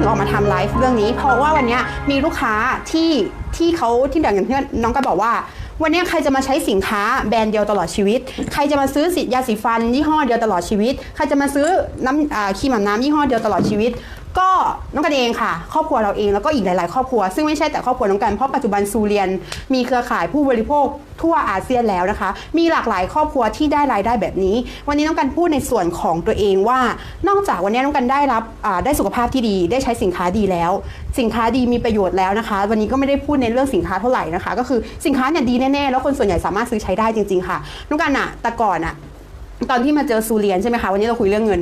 ถึงออกมาทำไลฟ์เรื่องนี้ เพราะว่าวันนี้มีลูกค้าที่ที่เขาที่อย่างที่น้องก็บอกว่า วันนี้ใครจะมาใช้สินค้าแบรนด์เดียวตลอดชีวิต ใครจะมาซื้อสิยาสีฟันยี่ห้อเดียวตลอดชีวิต ใครจะมาซื้อน้ำอ่าครีมอาบน้ำยี่ห้อเดียวตลอดชีวิต ก็น้องกันเองค่ะ ครอบครัวเราเองแล้วก็อีกหลาย ๆ ครอบครัว ซึ่งไม่ใช่แต่ครอบครัวน้องกันเพราะปัจจุบันซูเรียน มีเครือข่ายผู้บริโภคทั่วอาเซียนแล้วนะคะ มีหลากหลายครอบครัวที่ได้รายได้แบบนี้ วันนี้น้องกันพูดในส่วนของตัวเองว่า นอกจากวันนี้น้องกันได้รับได้สุขภาพที่ดี ได้ใช้สินค้าดีแล้ว สินค้าดีมีประโยชน์แล้วนะคะ วันนี้ก็ไม่ได้พูดในเรื่องสินค้าเท่าไหร่นะคะ ก็คือสินค้าเนี่ยดีแน่ๆแล้วคนส่วนใหญ่สามารถซื้อใช้ได้จริง ๆ ค่ะน้องกันอะแต่ก่อนอะตอนที่มาเจอซูเรียนใช่ไหมคะวันนี้เราคุยเรื่องเงิน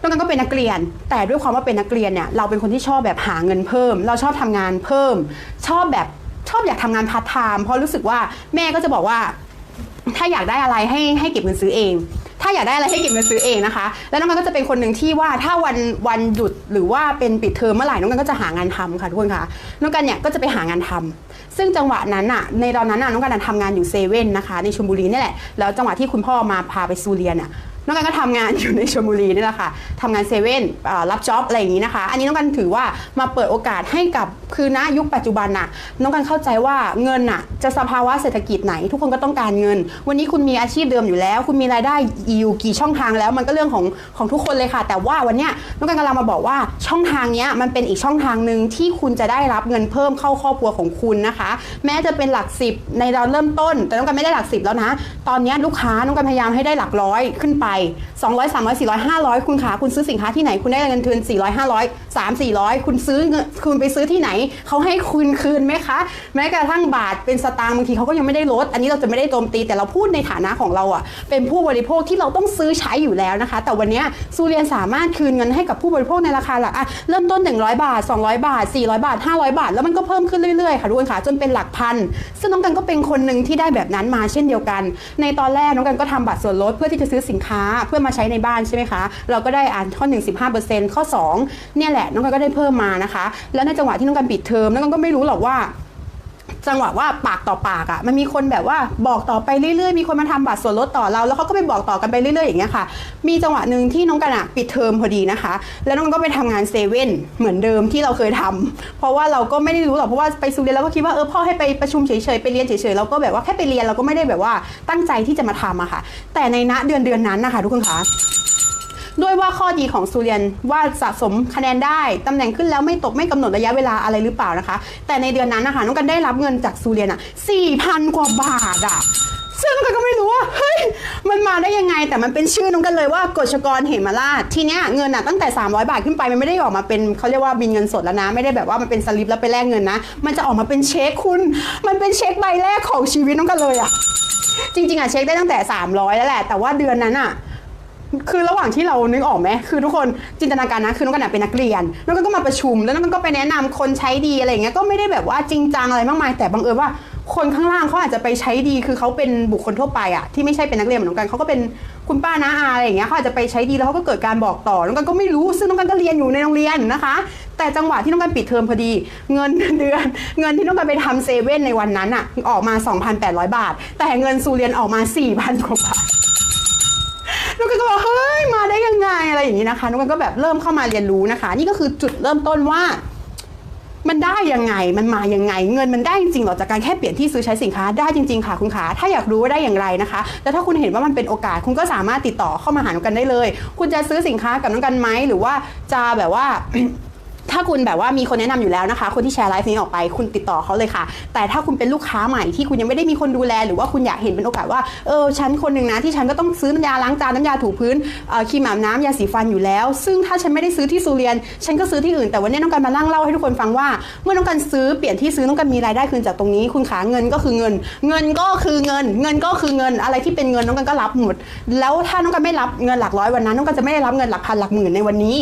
น้องกันก็เป็นนักเรียน แต่ด้วยความว่าเป็นนักเรียนเนี่ยเราเป็นคนที่ชอบแบบหาเงินเพิ่ม เราชอบทำงานเพิ่ม ชอบแบบชอบอยากทำงานพาร์ทไทม์เพราะรู้สึกว่าแม่ก็จะบอกว่า ถ้าอยากได้อะไรให้ให้เก็บเงินซื้อเอง ถ้าอยากได้อะไรให้เก็บเงินซื้อเองนะคะ แล้วน้องกันก็จะเป็นคนหนึ่งที่ว่าถ้าวันวันหยุดหรือว่าเป็นปิดเทอมเมื่อไหร่น้องกันก็จะหางานทำค่ะทุกคนค่ะน้องกันเนี่ยก็จะไปหางานทำซึ่งจังหวะนั้นอะในตอนนั้นอะน้องกันอะทำงานอยู่เซเว่นนะคะในชลบุรีนี่แหละแล้วจังหวะที่คุณพ่อมาพาไปซูเรียนอะ น้องกันก็ทำงานอยู่ในชลบุรีนี่แหละค่ะทำงานเซเว่นรับจ็อบอะไรอย่างนี้นะคะ อันนี้น้องกันถือว่ามาเปิดโอกาสให้กับคือณยุคปัจจุบันน่ะน้องกันเข้าใจว่าเงินน่ะจะสภาวะเศรษฐกิจไหน ทุกคนก็ต้องการเงิน วันนี้คุณมีอาชีพเดิมอยู่แล้ว คุณมีรายได้อยู่กี่ช่องทางแล้ว มันก็เรื่องของของทุกคนเลยค่ะ แต่ว่าวันเนี้ยน้องกันกำลังมาบอกว่าช่องทางเนี้ยมันเป็นอีกช่องทางหนึ่งที่คุณจะได้รับเงินเพิ่มเข้าครอบครัวของคุณนะคะ แม้จะเป็นหลักสิบในตอนเริ่มต้น แต่น้องกันไม่ได้หลักสิบแล้วนะ ตอนนี้ลูกค้าน้องกันพยายามให้ได้หลักร้อยขึ้นไป200 300 400 500 คุณขาคุณซื้อสินค้าที่ไหนคุณได้เงินทุน400 500 3 400 คุณซื้อคุณไปซื้อที่ไหน เขาให้คุณคืนไหมคะ แม้กระทั่งบาทเป็นสตางค์บางทีเขาก็ยังไม่ได้ลด อันนี้เราจะไม่ได้โจมตีแต่เราพูดในฐานะของเราอะเป็นผู้บริโภคที่เราต้องซื้อใช้อยู่แล้วนะคะ แต่วันนี้ซูเรียนสามารถคืนเงินให้กับผู้บริโภคในราคาหลักอะเริ่มต้น 100 บาท 200 บาท 400 บาท 500 บาท แล้วมันก็เพิ่มขึ้นเรื่อยๆค่ะทุกคนค่ะจนเป็นหลักพัน ซึ่งน้องกันก็เป็นคนหนึ่งที่ได้แบบนั้นมาเช่นเดียวกัน ในตอนแรกน้องกันก็ทำบัตรส่วนลดเพื่อที่จะซื้อสินค้าเพื่อมาใช้ในบ้านใช่ไหมคะ เราก็ได้อ่านข้อ 1 15%ข้อ 2 เนี่ยแหละน้องกันก็ได้เพิ่มมานะคะ แล้วในจังหวะที่น้องกันปิดเทอมน้องกันก็ไม่รู้หรอกว่า จังหวะว่าปากต่อปากอะ่ะมันมีคนแบบว่าบอกต่อไปเรื่อยๆ มีคนมาทำบัตรส่วนลดต่อเรา แล้วเขาก็ไปบอกต่อกันไปเรื่อยๆอย่างเงี้ยค่ะ มีจังหวะหนึ่งที่น้องกันอะปิดเทอมพอดีนะคะ แล้วน้องกันก็ไปทำงานเซเว่นเหมือนเดิมที่เราเคยทำเพราะว่าเราก็ไม่ได้รู้หรอกเพราะว่าไปซูเรียนเราก็คิดว่าเออพ่อให้ไปประชุมเฉยๆไปเรียนเฉยๆเราก็แบบว่าแค่ไปเรียนเราก็ไม่ได้แบบว่าตั้งใจที่จะมาทำอะค่ะ แต่ในณเดือนเดือนนั้นนะคะทุกคนคะ ด้วยว่าข้อดีของซูเรียนว่าสะสมคะแนนได้ตำแหน่งขึ้นแล้วไม่ตกไม่กำหนดระยะเวลาอะไรหรือเปล่านะคะ แต่ในเดือนนั้นนะคะน้องกันได้รับเงินจากซูเรียนอะสี่พันกว่าบาทอะซึ่งน้องกันก็ไม่รู้ว่าเฮ้ยมันมาได้ยังไงแต่มันเป็นชื่อน้องกันเลยว่ากฎชกรเหมราชทีเนี้ยเงินอะตั้งแต่ 300 บาทขึ้นไปมันไม่ได้ออกมาเป็นเขาเรียกว่าบินเงินสดแล้วนะ ไม่ได้แบบว่ามันเป็นสลิปแล้วไปแลกเงินนะ มันจะออกมาเป็นเช็คคุณ มันเป็นเช็คใบแรกของชีวิตน้องกันเลยอะจริงๆอะเช็คได้ตั้งแต่ 300 แล้วแหละ แต่ว่าเดือนนั้นอะ คือระหว่างที่เรานึกออกไหมคือทุกคนจินตนาการนะคือน้องกันเป็นนักเรียนน้องกันก็มาประชุม แล้วน้องกันก็ไปแนะนำคนใช้ดีอะไรเงี้ยก็ไม่ได้แบบว่าจริงจังอะไรมากมาย แต่บังเอิญว่าคนข้างล่างเขาอาจจะไปใช้ดี คือเขาเป็นบุคคลทั่วไปอะที่ไม่ใช่เป็นนักเรียนเหมือนน้องกันเขาก็เป็นคุณป้าน้าอาอะไรอย่างเงี้ยเขาอาจจะไปใช้ดีแล้วเขาก็เกิดการบอกต่อน้องกันก็ไม่รู้ซึ่งน้องกันก็เรียนอยู่ในโรงเรียนนะคะ แต่จังหวะที่น้องกันปิดเทอมพอดี เงินเดือน เงินที่น้องกันไปทำเซเว่นในวันนั้นอะออกมา 2,800 บาท แต่เงินซูเรียนออกมา4,000กว่าบาท นุกันก็บอกเฮ้ยมาได้ยังไงอะไรอย่างนี้นะคะนุกันก็แบบเริ่มเข้ามาเรียนรู้นะคะ นี่ก็คือจุดเริ่มต้นว่า มันได้ยังไงมันมายังไง เงินมันได้จริงๆหรอจากการแค่เปลี่ยนที่ซื้อใช้สินค้าได้จริง ๆ ค่ะคุณขาถ้าอยากรู้ว่าได้อย่างไรนะคะแล้วถ้าคุณเห็นว่ามันเป็นโอกาสคุณก็สามารถติดต่อเข้ามาหานุกันได้เลย คุณจะซื้อสินค้ากับนุกันไหมหรือว่าจะแบบว่า ถ้าคุณแบบว่ามีคนแนะนำอยู่แล้วนะคะ คนที่แชร์ไลฟ์นี้ออกไป คุณติดต่อเขาเลยค่ะ แต่ถ้าคุณเป็นลูกค้าใหม่ที่คุณยังไม่ได้มีคนดูแล หรือว่าคุณอยากเห็นเป็นโอกาสว่า เออ ฉันคนหนึ่งนะที่ฉันก็ต้องซื้อน้ำยาล้างจานน้ำยาถูพื้นครีมอาบน้ำยาสีฟันอยู่แล้ว ซึ่งถ้าฉันไม่ได้ซื้อที่ซูเรียน ฉันก็ซื้อที่อื่น แต่วันนี้น้องกันมานั่งเล่าให้ทุกคนฟังว่า เมื่อน้องกันซื้อเปลี่ยนที่ซื้อน้องกันมีรายได้คืนจากตรงนี้ คุณขาเงินก็คือเงิน เงินก็คือเงิน เงินก็คือเงิน อะไรที่เป็นเงินน้องกันก็รับหมด แล้วถ้าน้องกันไม่รับเงินหลักร้อยวันนั้นน้องกันจะไม่ได้รับเงินหลักพันหลักหมื่นในวันนี้